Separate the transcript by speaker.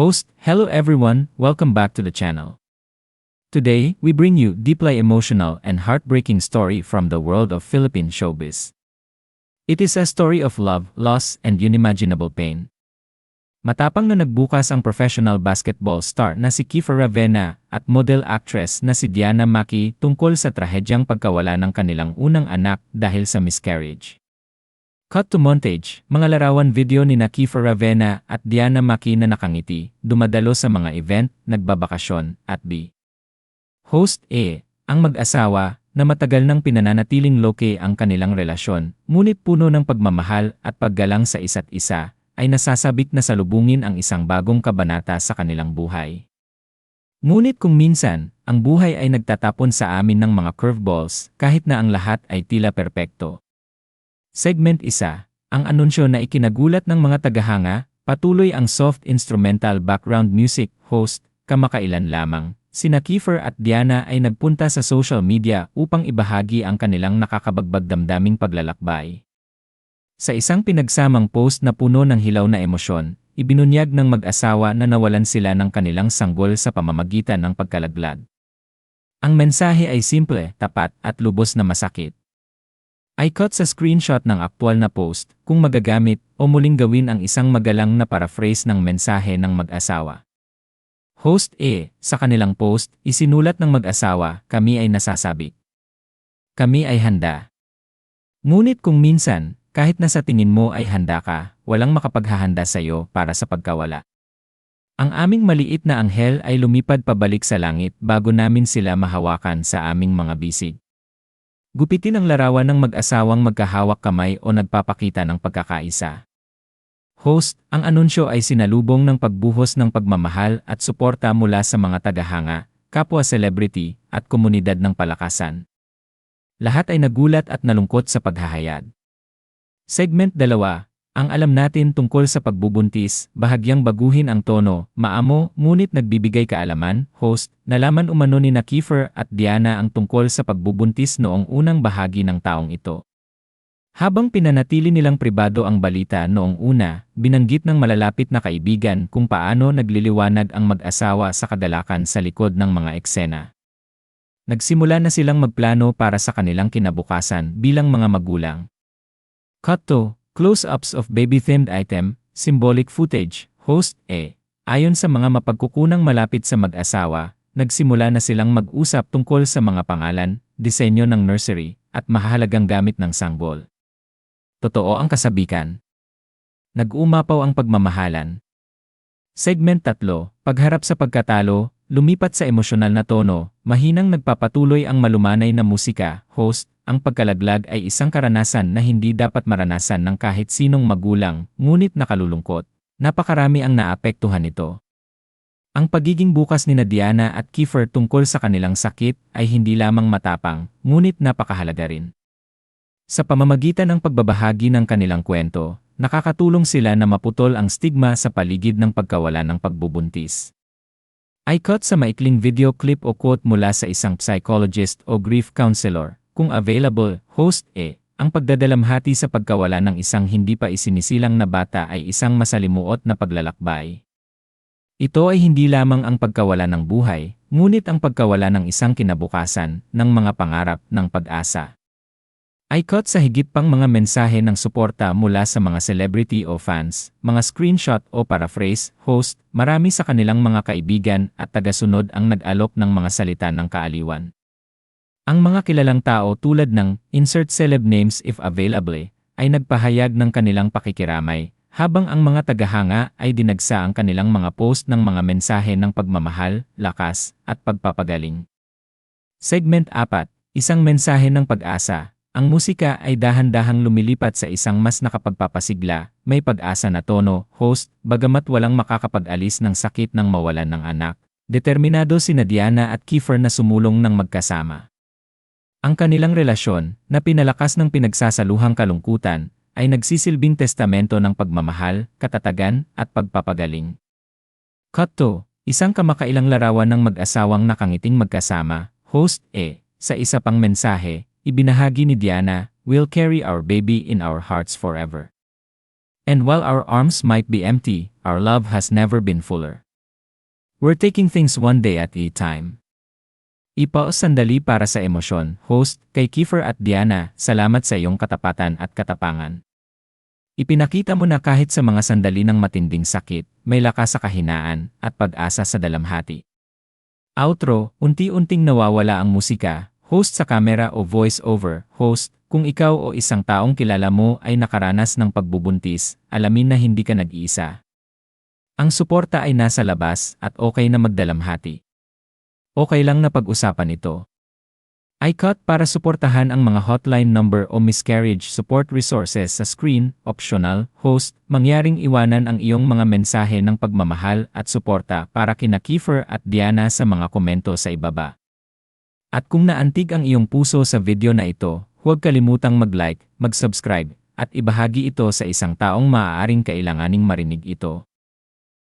Speaker 1: Host, hello everyone, welcome back to the channel. Today, we bring you deeply emotional and heartbreaking story from the world of Philippine showbiz. It is a story of love, loss, and unimaginable pain. Matapang na nagbukas ang professional basketball star na si Kiefer Ravena at model actress na si Diana Maki tungkol sa trahedyang pagkawala ng kanilang unang anak dahil sa miscarriage. Cut to montage, mga larawan video ni na Kiefer Ravena at Diana Maki na nakangiti, dumadalo sa mga event, nagbabakasyon, at B. Host A, ang mag-asawa, na matagal nang pinananatiling loke ang kanilang relasyon, ngunit puno ng pagmamahal at paggalang sa isa't isa, ay nasasabik na salubungin ang isang bagong kabanata sa kanilang buhay. Ngunit kung minsan, ang buhay ay nagtatapon sa amin ng mga curveballs kahit na ang lahat ay tila perpekto. Segment 1, ang anunsyo na ikinagulat ng mga tagahanga, patuloy ang soft instrumental background music host, kamakailan lamang. Sina Kiefer at Diana ay nagpunta sa social media upang ibahagi ang kanilang nakakabagbag damdaming paglalakbay. Sa isang pinagsamang post na puno ng hilaw na emosyon, ibinunyag ng mag-asawa na nawalan sila ng kanilang sanggol sa pamamagitan ng pagkalaglag. Ang mensahe ay simple, tapat, at lubos na masakit. I cut sa screenshot ng aktwal na post kung magagamit o muling gawin ang isang magalang na paraphrase ng mensahe ng mag-asawa. Host A, sa kanilang post, isinulat ng mag-asawa, kami ay nasasabi. Kami ay handa. Ngunit kung minsan, kahit na sa tingin mo ay handa ka, walang makapaghahanda sa iyo para sa pagkawala. Ang aming maliit na anghel ay lumipad pabalik sa langit bago namin sila mahawakan sa aming mga bisig. Gupitin ang larawan ng mag-asawang magkahawak kamay o nagpapakita ng pagkakaisa. Host, ang anunsyo ay sinalubong ng pagbuhos ng pagmamahal at suporta mula sa mga tagahanga, kapwa celebrity, at komunidad ng palakasan. Lahat ay nagulat at nalungkot sa paghahayag. Segment 2. Ang alam natin tungkol sa pagbubuntis, bahagyang baguhin ang tono, maamo, ngunit nagbibigay kaalaman, host, nalaman umano ni na Kiefer at Diana ang tungkol sa pagbubuntis noong unang bahagi ng taong ito. Habang pinanatili nilang pribado ang balita noong una, binanggit ng malalapit na kaibigan kung paano nagliliwanag ang mag-asawa sa kadalakan sa likod ng mga eksena. Nagsimula na silang magplano para sa kanilang kinabukasan bilang mga magulang. Cut to, close-ups of baby-themed item, symbolic footage, host A. Ayon sa mga mapagkukunang malapit sa mag-asawa, nagsimula na silang mag-usap tungkol sa mga pangalan, disenyo ng nursery, at mahalagang gamit ng sangbol. Totoo ang kasabikan. Nag-umapaw ang pagmamahalan. Segment 3, Pagharap sa pagkatalo, lumipat sa emosyonal na tono, mahinang nagpapatuloy ang malumanay na musika, host, ang pagkalaglag ay isang karanasan na hindi dapat maranasan ng kahit sinong magulang, ngunit nakalulungkot. Napakarami ang naapektuhan nito. Ang pagiging bukas ni Diana at Kiefer tungkol sa kanilang sakit ay hindi lamang matapang, ngunit napakahalaga rin. Sa pamamagitan ng pagbabahagi ng kanilang kwento, nakakatulong sila na maputol ang stigma sa paligid ng pagkawala ng pagbubuntis. I cut sa maikling video clip o quote mula sa isang psychologist o grief counselor kung available, host E. Ang pagdadalamhati sa pagkawala ng isang hindi pa isinisilang na bata ay isang masalimuot na paglalakbay. Ito ay hindi lamang ang pagkawala ng buhay, ngunit ang pagkawala ng isang kinabukasan, ng mga pangarap, ng pag-asa. I caught sa higit pang mga mensahe ng suporta mula sa mga celebrity o fans, mga screenshot o paraphrase, host, marami sa kanilang mga kaibigan at tagasunod ang nag-alok ng mga salita ng kaaliwan. Ang mga kilalang tao tulad ng insert celeb names if available ay nagpahayag ng kanilang pakikiramay, habang ang mga tagahanga ay dinagsa ang kanilang mga post ng mga mensahe ng pagmamahal, lakas, at pagpapagaling. Segment 4, isang mensahe ng pag-asa. Ang musika ay dahan-dahang lumilipat sa isang mas nakapagpapasigla, may pag-asa na tono, host, bagamat walang makakapag-alis ng sakit ng mawalan ng anak. Determinado si Diana at Kiefer na sumulong ng magkasama. Ang kanilang relasyon, na pinalakas ng pinagsasaluhang kalungkutan, ay nagsisilbing testamento ng pagmamahal, katatagan, at pagpapagaling. Cut to, isang kamakailang larawan ng mag-asawang nakangiting magkasama, host E, sa isa pang mensahe, ibinahagi ni Diana, We'll carry our baby in our hearts forever. And while our arms might be empty, our love has never been fuller. We're taking things one day at a time. Ipause sandali para sa emosyon, host, kay Kiefer at Diana, salamat sa iyong katapatan at katapangan. Ipinakita mo na kahit sa mga sandali ng matinding sakit, may lakas sa kahinaan at pag-asa sa dalamhati. Outro, unti-unting nawawala ang musika, host sa camera o voice-over, host, kung ikaw o isang taong kilala mo ay nakaranas ng pagbubuntis, alamin na hindi ka nag-iisa. Ang suporta ay nasa labas at okay na magdalamhati. Okay lang na pag-usapan ito. iCut para suportahan ang mga hotline number o miscarriage support resources sa screen, optional, host, mangyaring iwanan ang iyong mga mensahe ng pagmamahal at suporta para kina Kiefer at Diana sa mga komento sa ibaba. At kung naantig ang iyong puso sa video na ito, huwag kalimutang mag-like, mag-subscribe, at ibahagi ito sa isang taong maaaring kailanganing marinig ito.